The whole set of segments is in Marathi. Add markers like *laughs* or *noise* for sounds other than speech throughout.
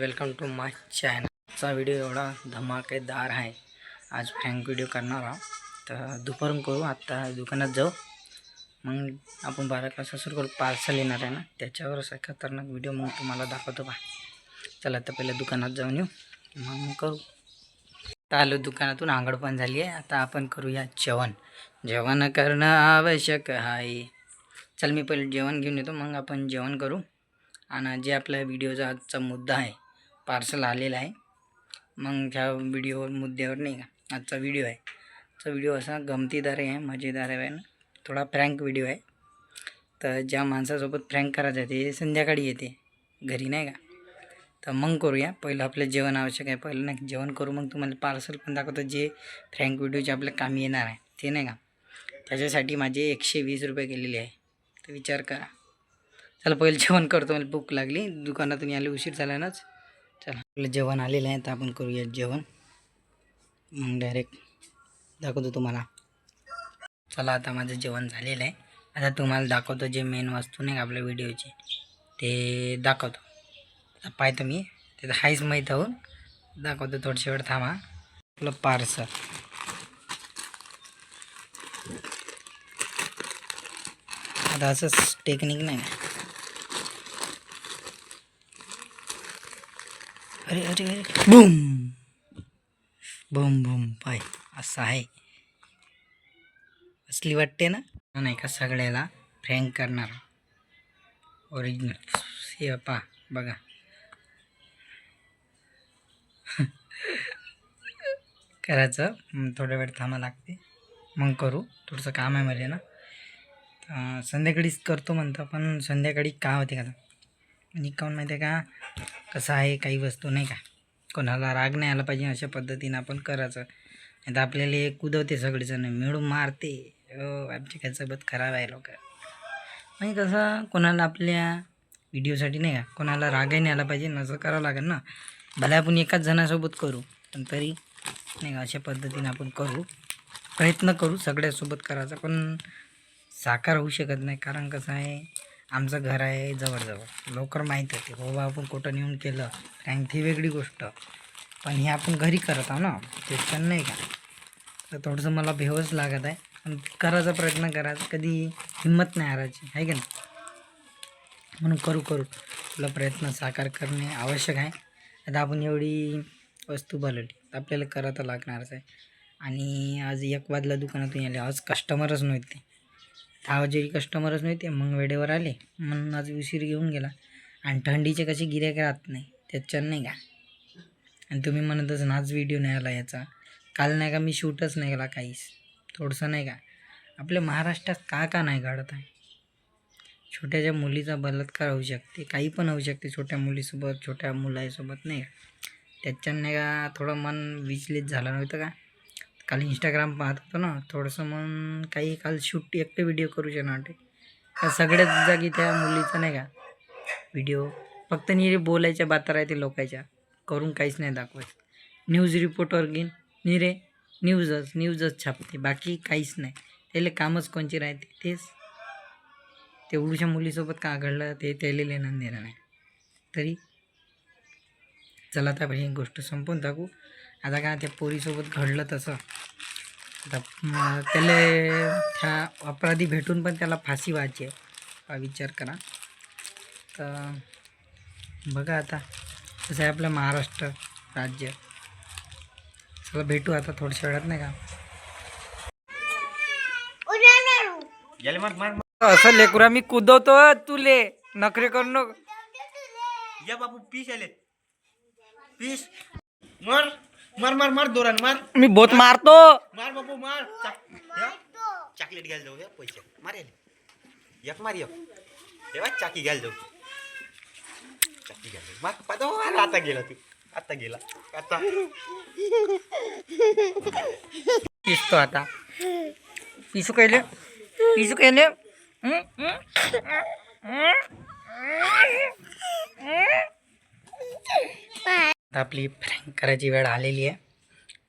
Welcome to my channel. आजचा व्हिडिओ एवढा धमाकेदार आहे. आज फ्रँक व्हिडिओ करणार आहोत. तर दुपारून करू आत्ता दुकानात जाऊ. मग आपण बारा वाजता सुरू करू. पार्सल येणार आहे ना त्याच्यावर असा खतरनाक व्हिडिओ मग तुम्हाला दाखवतो बा. चला आता पहिल्या दुकानात जाऊन येऊ. मग करू. आता आलो दुकानातून आंघोळ पण झाली आहे. आता आपण करूया जेवण. जेवण करणं आवश्यक आहे. चल मी पहिले जेवण घेऊन येतो. मग आपण जेवण करू. आणि जे आपल्या व्हिडिओचा आजचा मुद्दा आहे पार्सल आलेला आहे. मग ह्या व्हिडिओवर मुद्द्यावर नाही का? आजचा व्हिडिओ आहे. आजचा व्हिडिओ असा गमतीदार आहे मजेदार आहे ना थोडा फ्रँक व्हिडिओ आहे. तर ज्या माणसासोबत फ्रँक करायचं आहे ते संध्याकाळी येते. घरी नाही का? तर मग करूया. पहिलं आपलं जेवण आवश्यक आहे. पहिलं नाही जेवण करू मग तुम्हाला पार्सल पण दाखवतो जे फ्रँक व्हिडिओचे आपल्या कामी येणार आहे. ते नाही का? त्याच्यासाठी माझे एकशे वीस रुपये गेलेले आहे. तर विचार करा. चला पहिलं जेवण करतो. मला भूक लागली. दुकानातून यायला उशीर झाला नाच आपलं जेवण आलेलं आहे तर आपण करूया जेवण. मग डायरेक्ट दाखवतो तुम्हाला. चला आता माझं जेवण झालेलं आहे. आता तुम्हाला दाखवतो जे मेन वस्तू नाही का आपल्या व्हिडिओची ते दाखवतो. आता पाहतो मी. ते तर हायच माहीत होऊन दाखवतो थोडीशी वेळ थांबा. आपलं पार्सल आता असंच टेक्निक नाही अरे अरे अरे. बूम. Boom boom. पाय असं आहे. असली वाटते ना? नाही का सगळ्याला? फ्रँक करणार. ओरिजिनल हे पा बघा. *laughs* करायचं. मग थोडा वेळ थांबा लागते. मग करू. थोडंसं काम आहे मला ना. संध्याकाळीच करतो म्हणतो पण संध्याकाळी का होते का? आणि काऊन माहिती आहे का? कसं आहे काही वस्तू नाही का? कोणाला राग नाही आला पाहिजे अशा पद्धतीनं आपण करायचं. नाही तर आपल्याला हे कुदवते सगळेजण मिळून मारते. हो आमची काय सोबत खराब आहे लोक. म्हणजे कसं कोणाला आपल्या व्हिडिओसाठी नाही का कोणाला रागही नाही आला पाहिजे नसं असं करावं लागेल ना. भले आपण एकाच जणासोबत करू पण तरी नाही का अशा पद्धतीनं आपण करू प्रयत्न करू सगळ्यासोबत करायचा. पण साकार होऊ शकत नाही. कारण कसं आहे आमचं घर आहे जवळजवळ. लवकर माहीत होते बाबा आपण कुठं नेऊन केलं? कारण ती वेगळी गोष्ट. पण हे आपण घरी करत आहो ना? टेन्शन नाही का? तर थोडंसं मला भेवच लागत आहे. पण करायचा प्रयत्न करायचा कधी हिंमत नाही हारायची. आहे का नाही? म्हणून करू करू. आपला प्रयत्न साकार करणे आवश्यक आहे. आता आपण एवढी वस्तू बनवली तर आपल्याला करायला लागणारच आहे. आणि आज एक वाजला दुकानातून आले. आज कस्टमरच नव्हते. दहा वाजे कस्टमरच नव्हते मग वेळेवर आले. म्हणून आज उशीर घेऊन गेला. आणि थंडीचे कसे गिऱ्हाईक राहत नाही. त्याच्यानं नाही का? आणि तुम्ही म्हणतच ना आज व्हिडिओ नाही आला याचा. काल नाही का मी शूटच नाही केला काहीच. थोडंसं नाही का? आपल्या महाराष्ट्रात का का नाही घडत आहे? छोट्याच्या मुलीचा बलात्कार होऊ शकते. काही पण होऊ शकते छोट्या मुलीसोबत छोट्या मुलासोबत नाही का? त्याच्यानं नाही का थोडं मन विचलित झालं नव्हतं का? काल इंस्टाग्राम पाहत होतो ना थोडंसं मग काही काल शूट एकटे व्हिडिओ करू शकणार वाटते सगळ्याच जागी त्या मुलीचं नाही का व्हिडिओ फक्त नि बोलायच्या बाता राहते लोकांच्या करून काहीच नाही दाखवत न्यूज रिपोर्टवर घेईन. निरे न्यूजच न्यूजच छापते बाकी काहीच नाही. त्याला कामच कोणचे राहते तेच. तेवढ्याच्या मुलीसोबत का घडलं ते त्याला लेणं देणं नाही. तरी चला आता ही गोष्ट संपवून टाकू. आता काय त्या पोरीसोबत घडलं तसं. आता त्याला त्या अपराधी भेटून पण त्याला फाशी व्हायची आहे. हा विचार करा. तर बघा आता कसं आहे आपलं महाराष्ट्र राज्य. चला भेटू आता थोड्याशा वेळात नाही का? असं लेकुरा मी कुदवतो तुले. नखरे करू नको. या बापू पीस आले पीस मार मार मार मार दोरान मार मी बोत मारतो. मार बापू मार. चॉकलेट घ्यायला जाऊ या पैसे. मार एक मार एक. तेव्हा चाकी घ्यायला जाऊ. चाकी घ्यायला जाऊ. मार पाहतो मार आता गेला तू. आता गेला. आता. पिसतो आता. पिसू कैले पिसू कैले हं? आता आपली फ्रँक करायची वेळ आलेली आहे.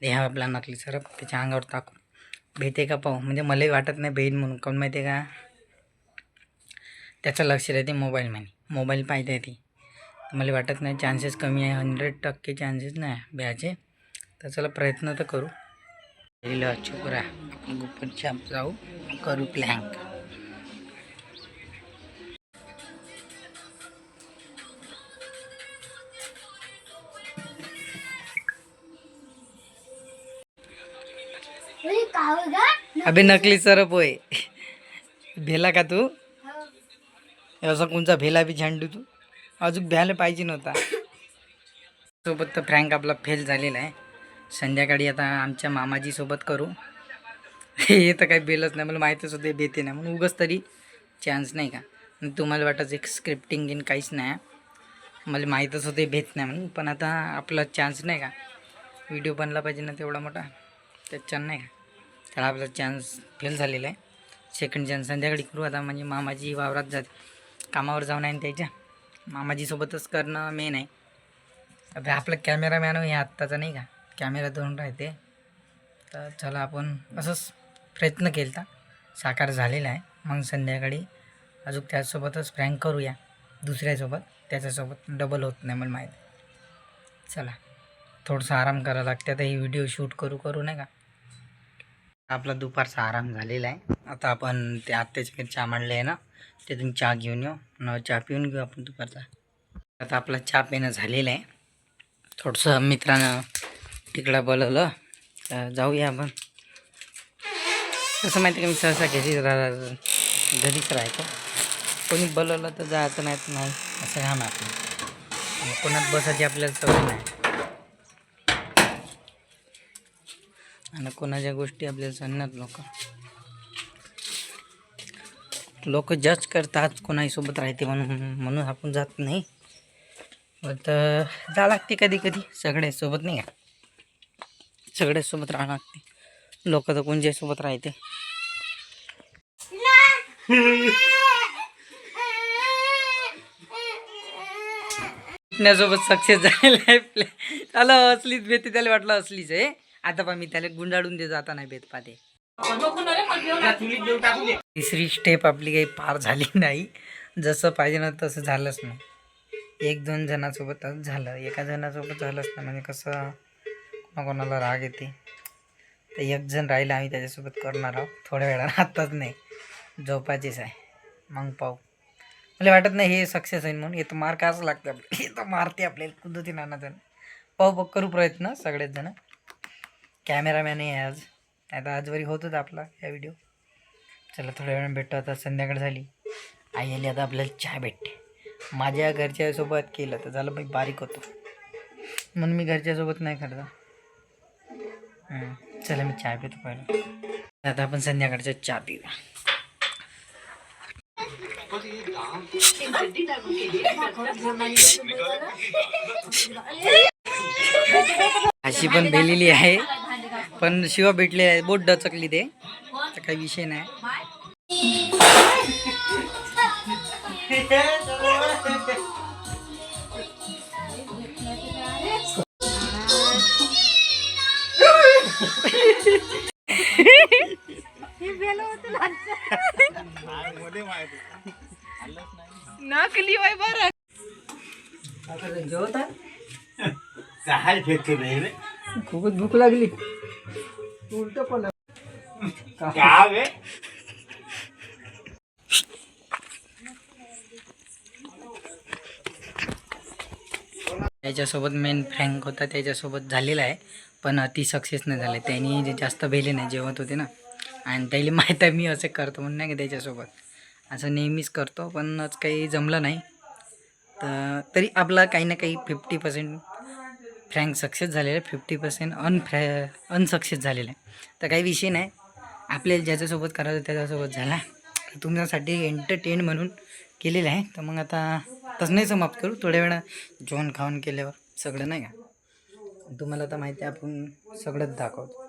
देहा आपला नकली सरप त्याच्या अंगावर टाकू. भेटते का पाहू? म्हणजे मलाही वाटत नाही भेट म्हणून. काऊन माहिती आहे का? त्याचं लक्ष राहते मोबाईलमध्ये मोबाईल पाहिजे ती. मला वाटत नाही चान्सेस कमी आहे. हंड्रेड टक्के चान्सेस नाही ब्याचे. तर चला प्रयत्न तर करू. लिहिलं चुप राहा. आपण जाऊ. करू प्लॅन अबे नकली सरप होय. भेला का तू? असा कोणचा भेला बी झेंडू तू? अजून भ्यायला पाहिजे नव्हता. सोबत तर फ्रँक आपला फेल झालेला आहे. संध्याकाळी आता आमच्या मामाजीसोबत करू. हे तर काही बेलच नाही मला माहीतच होते बेते नाही. म्हणून उगच तरी चान्स नाही का? तुम्हाला वाटत एक स्क्रिप्टिंग गिन काहीच नाही. मला माहीतच होते भेट नाही म्हणून. पण आता आपला चान्स नाही का? व्हिडिओ बनला पाहिजे ना तेवढा मोठा. त्याच्यानं नाही का? त्याला आपला चान्स फेल झालेला आहे. सेकंड चान्स संध्याकाळी करू आता. म्हणजे मामाजी वावरात जाते. कामावर जाऊन आहे त्याच्या. मामाजीसोबतच करणं मेन आहे. आता आपला कॅमेरामॅन हे आत्ताचा नाही का? कॅमेरा धरून राहते. तर चला आपण असंच प्रयत्न केला साकार झालेला आहे. मग संध्याकाळी अजून त्याचसोबतच फ्रँक करूया. दुसऱ्यासोबत. त्याच्यासोबत डबल होत नाही मला माहीत. चला. थोडंसं आराम करावं लागते. आता ही व्हिडिओ शूट करू करू नाही का? आपला दुपारचा आराम झालेला आहे. आता आपण ते आत्याच्या चहा मांडले आहे ना तिथून चहा घेऊन येऊ. न चहा पिऊन घेऊ आपण दुपारचा. आता आपला चहा पिणं झालेला आहे. थोडंसं मित्रानं तिकडं बोलवलं. तर जाऊया आपण. कसं माहिती का मी सहसा घरीच राह घरीच राहतो. कोणी बोलवलं तर जायचं नाही नाही. असं काम ना आपलं कोणात बसायची आपल्याला सवय नाही. आणि कोणाच्या गोष्टी आपल्याला सांगणार लोक? लोक जज करतात कोणाही सोबत राहते म्हणून. म्हणून आपण जात नाही. तर जा लागते कधी कधी. सगळ्यासोबत नाही का? सगळ्यासोबत राहावं लागते. लोक तर कोणत्याही सोबत राहते. *laughs* सोबत सक्सेस झालेला आहे. असलीच भेटी त्याला वाटलं असलीच आहे. आता पण मी त्याला गुंडाळून दे जाता नाही पाहते तिसरी स्टेप आपली काही पार झाली नाही. जसं पाहिजे ना तसं झालंच नाही एक दोन जणांसोबतच झालं. एका जणासोबत झालंच नाही म्हणजे कसं कोणाकोणाला राग येते. तर एक जण राहिला आम्ही त्याच्यासोबत करणार आहोत. थोड्या वेळानं आत्ताच नाही. झोपायचीच आहे. मग पाहू. मला वाटत नाही हे सक्सेस होईल म्हणून. हे तर मार्क असं लागतं आपल्याला. हे तर मारते आपल्याला. कुदती नाना जण पाहू बघ करू प्रयत्न सगळेच जण. कॅमेरामॅन आहे आज. आता आजवरी होतच आपला या व्हिडिओ चला थोड्या वेळानं भेटतो आता. संध्याकाळ झाली. आई आली आता आपल्याला चहा भेटते. माझ्या घरच्यासोबत केलं तर झालं बाई बारीक होतो. म्हणून मी घरच्यासोबत नाही करता चला मी चहा पितो पहिलं. आता आपण संध्याकाळचा चहा पिऊया. अशी पण दिलेली आहे. पण शिवा भेटले आहे बोट डचकली ते. तर काही विषय नाही. नकली बाई बरं. जेवत? खूपच भूक लागली. उलट पण त्याच्यासोबत मेन फ्रँक होता त्याच्यासोबत झालेला आहे. पण ती सक्सेस नाही झाली. त्यांनी जे जास्त भेले नाही जेवत होते ना. आणि त्याला माहीत आहे मी असं करतो म्हणून नाही का त्याच्यासोबत. असं नेहमीच करतो पण आज काही जमलं नाही. तर तरी आपला काही ना काही फिफ्टी पर्सेंट फ्रँक सक्सेस झालेला आहे. फिफ्टी पर्सेंट अनफ्रॅ अनसक्सेस झालेला आहे. तर काही विषय नाही. आपल्याला ज्याच्यासोबत करायचं त्याच्यासोबत झाला. तुमच्यासाठी एंटरटेन म्हणून केलेलं आहे. तर मग आता तसं नाही समाप्त करू. थोड्या वेळा जेवण खाऊन केल्यावर. सगळं नाही का? तुम्हाला आता माहिती आहे आपण सगळंच दाखवतो.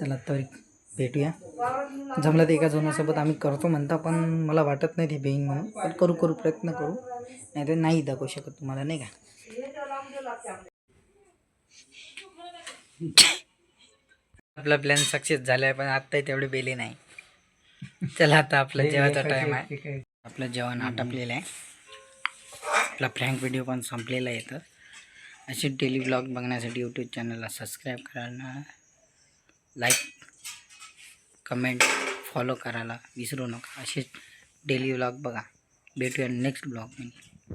चला तरी भेटूया. जमलं तर एका जोनासोबत आम्ही करतो म्हणता पण मला वाटत नाही ते बेईन म्हणून. पण करू करू प्रयत्न करू. नाही तर नाही दाखवू शकत तुम्हाला नाही का? आपला प्लॅन सक्सेस झाला आहे पण आत्ताही तेवढे बेले नाही. चला आता आपलं जेवायचा टाईम आहे. आपलं जेवण आटपलेलं आहे. आपला फ्रँक व्हिडिओ पण संपलेला येतं असे डेली ब्लॉग बघण्यासाठी यूट्यूब चॅनलला सबस्क्राईब करायला लाईक कमेंट फॉलो करायला विसरू नका. असेच डेली ब्लॉग बघा. भेटूया नेक्स्ट ब्लॉगमध्ये